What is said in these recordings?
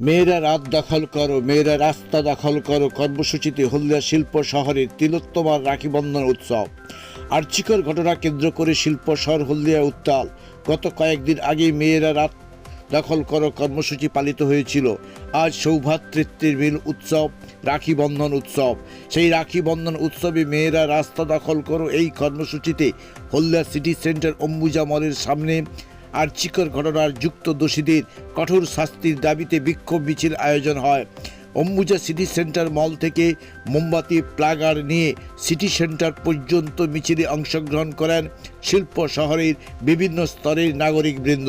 মেয়েরা রাত দখল করো, মেয়েরা রাস্তা দখল করো, কর্মসূচিতে হলদিয়া শিল্প শহরের তিলোত্তমার রাখি বন্ধন উৎসব। আর্চিকর ঘটনা কেন্দ্র করে শিল্প শহর হলদিয়া উত্তাল। গত কয়েকদিন আগে মেয়েরা রাত দখল করো, কর্মসূচি পালিত হয়েছিল। আজ সৌভাতৃত্বের মিল উৎসব, রাখি বন্ধন উৎসব। সেই রাখি বন্ধন উৎসবে মেয়েরা রাস্তা দখল করো, এই কর্মসূচিতে হলদিয়া সিটি সেন্টার অম্বুজা মলের সামনে আর্চিকর ঘটনার যুক্ত দোষীদের কঠোর শাস্তির দাবিতে বিক্ষোভ মিছিল আয়োজন হয়। অম্বুজা সিটি সেন্টার মল থেকে মোমবাতি, প্লাগার নিয়ে সিটি সেন্টার পর্যন্ত মিছিলে অংশগ্রহণ করেন শিল্প শহরের বিভিন্ন স্তরের নাগরিকবৃন্দ।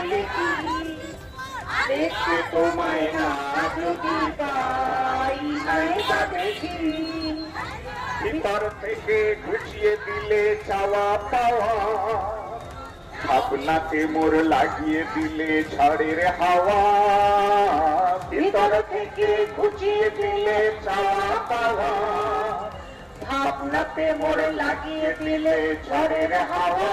উঠেছিল দেখে তোমায় না যদি পাই নাই তা দেখি ভিতর থেকে ঘুষিয়ে দিলে চাওয়া পাওয়া ভাবনাতে মোর লাগিয়ে দিলে ঝড়ের হাওয়া। ভিতর থেকে ঘুষিয়ে দিলে চাওয়া পাওয়া। ভাবনাতে মোর লাগিয়ে দিলে ঝড়ের হাওয়া।